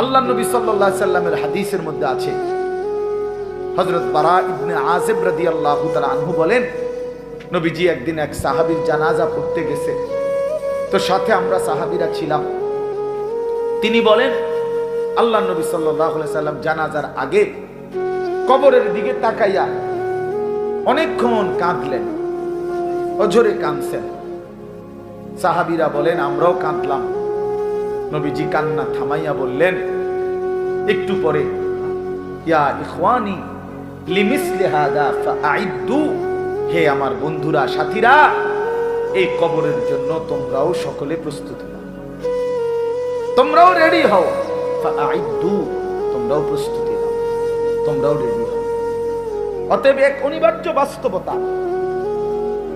আল্লাহ নবী সাল্লাহ সাল্লামের হাদিসের মধ্যে আছে। হজরত বারা ইবনে আজেব রাদি আল্লাহ আনহু বলেন, নবীজি একদিন এক সাহাবীর জানাজা পড়তে গেছে। তো সাথে আমরা সাহাবীরা ছিলাম। তিনি বলেন আল্লাহ নবী সাল্লাহ সাল্লাম জানাজার আগে কবরের দিকে তাকাইয়া অনেকক্ষণ কাঁদলেন, অঝরে কাঁদছেন। সাহাবিরা বলেন, আমরাও কাঁদলাম। নবীজি কান্না থামাইয়া বললেন, একটু পরে, ইয়া হে আমার বন্ধুরা, সাথীরা, এই কবরের জন্য তোমরাও সকলে প্রস্তুত হও তোমরাও রেডি হও। তোমরাও প্রস্তুতি নাও। তোমরাও রেডি হও। অতএব এক অনিবার্য বাস্তবতা,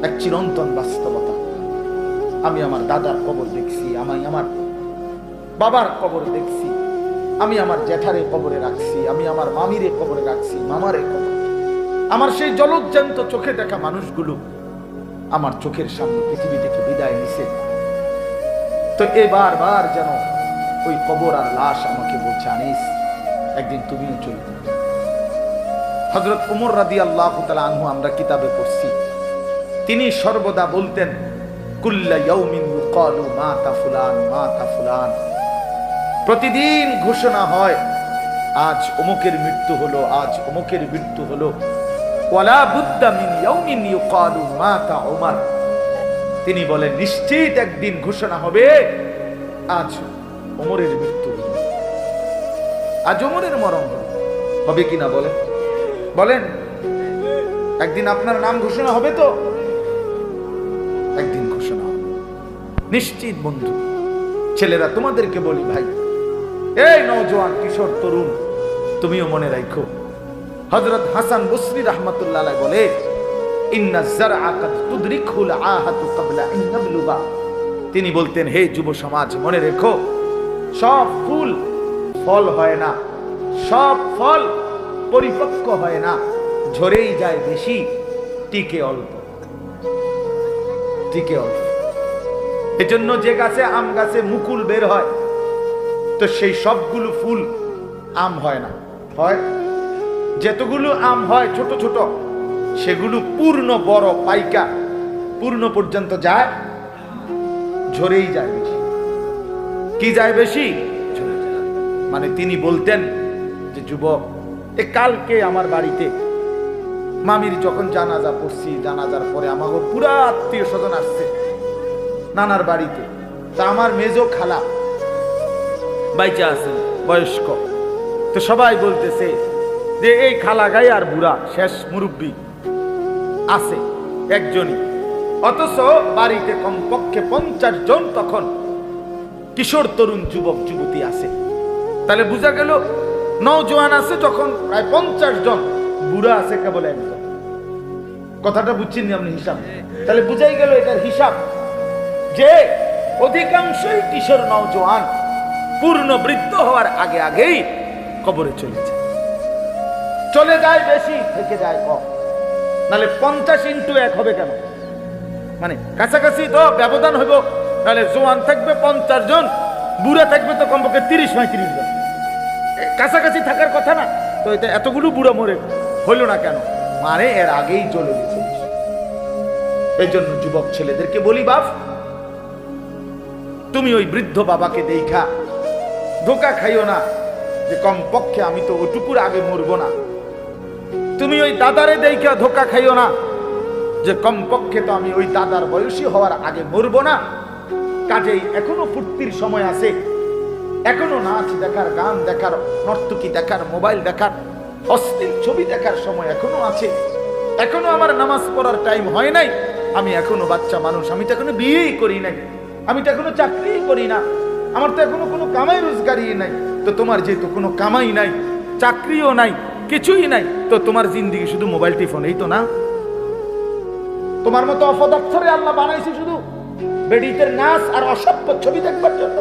এক চিরন্তন বাস্তবতা। আমি আমার দাদার কবর দেখছি, আমি আমার বাবার কবর দেখছি। আমি আমার জ্যাঠারে কবরে রাখছি, আমি আমার মামিরে কবরে রাখছি, মামারে কবর আমার সেই জলজ্জান্ত চোখে দেখা মানুষগুলো আমার চোখের সামনে পৃথিবী থেকে বিদায় নিছে। তো এবার বার যেন ওই কবর আর লাশ আমাকে বলছে, আনিস, একদিন তুমিও চলবে হজরত উমর রাদি আল্লাহ আনহু আমরা কিতাবে পড়ছি। তিনি সর্বদা বলতেন, কুল্লা ইয়াউমিন ইউকালু মাতা ফুলান মা তা ফুলান। প্রতিদিন ঘোষণা হয়, আজ অমুকের মৃত্যু হলো, আজ অমুকের মৃত্যু হলো। মাতা তিনি বলেন, নিশ্চিত একদিন ঘোষণা হবে, আজ ওমরের মৃত্যু আজ ওমরের মরণ হবে কিনা বলেন? বলেন, একদিন আপনার নাম ঘোষণা হবে তো? একদিন ঘোষণা হবে। নিশ্চিত বন্ধু, ছেলেরা তোমাদেরকে বলি ভাই এই নওজোয়ান কিশোর তরুণ, তুমিও মনে রাখো হজরত হাসান বসরি রহমতুল্লাহ বলে তিনি বলতেন, হে যুব সমাজ, মনে রেখো, সব ফুল ফল হয় না, সব ফল পরিপক্ক হয় না, ঝরেই যায় বেশি, টিকে অল্প টিকে অল্প। এজন্য যে গাছে আম গাছে মুকুল বের হয় তো সেই সবগুলো ফুল আম হয় না। হয়? যেতগুলো আম হয় ছোট ছোট, সেগুলো পূর্ণ বড় পাইকা, পূর্ণ পর্যন্ত যায়, ঝরেই যায় বেশি। কি যায় বেশি? মানে তিনি বলতেন যে, যুবক, এ কালকে আমার বাড়িতে মামির যখন জানাজা পড়ছি, জানাজার পরে আমাকে পুরা আত্মীয় স্বজন আসছে নানার বাড়িতে। তা আমার মেজো খালা বাইচা আছেন বয়স্ক। তো সবাই বলতেছে যে এই খালা গায়ে আর বুড়া শেষ মুরব্বী আছে একজনই। অথচ বাড়িতে কমপক্ষে পঞ্চাশ জন তখন কিশোর তরুণ যুবক, যুবতী আছে। তাহলে বোঝা গেল নৌজওয়ান আছে যখন প্রায় পঞ্চাশ জন, বুড়া আছে কেবল একজন। কথাটা বুঝছেন আপনি হিসাব? তাহলে বুঝাই গেল এটার হিসাব যে অধিকাংশই কিশোর নৌজওয়ান পূর্ণ বৃদ্ধ হওয়ার আগে আগেই কবরে চলে যায়। চলে যায় বেশি, থেকে যায় কম। নাহলে পঞ্চাশ ইন্টু এক হবে কেন? মানে কাছাকাছি তো ব্যবধান হইব তাহলে জোয়ান থাকবে পঞ্চাশ জন, বুড়া থাকবে তো কমপক্ষে তিরিশ, পঁয়ত্রিশ জন। কাছাকাছি থাকার কথা না, তো এটা এতগুলো বুড়ো মরে হইল না কেন? মানে এর আগেই চলে গেছে। এই জন্য যুবক ছেলেদেরকে বলি, বাপ, তুমি ওই বৃদ্ধ বাবাকে দেখা। ধোকা খাইও না। যে কম পক্ষে আমি তো ওটুকুর আগে মরবো না। তুমি ওই দাদারে দেখা ধোকা খাইও না। যে কম পক্ষে তো আমি ওই দাদার বয়সী হওয়ার আগে মরব না। কাজেই এখনও ফুর্তির সময় আছে। এখনও নাচ দেখার, গান দেখার, নর্তকী দেখার, মোবাইল দেখার, অশ্লীল ছবি দেখার সময় এখনও আছে। এখনও আমার নামাজ পড়ার টাইম হয় নাই। আমি এখনও বাচ্চা মানুষ, আমি তো এখনও বিয়েই করি নাই। আমি তো এখনও চাকরিই করি না। আমার তো এখনও কোনো কামাই রোজগারই নাই। তো তোমার যেহেতু কোনো কামাই নাই, চাকরিও নাই, কিছুই নাই, তো তোমার জিন্দিগি শুধু মোবাইল টিফোন এই তো না? তোমার মতো অপদার্থরে আল্লাহ বানাইছে শুধু বেডিতে নাচ আর অসভ্য ছবি দেখবার জন্য।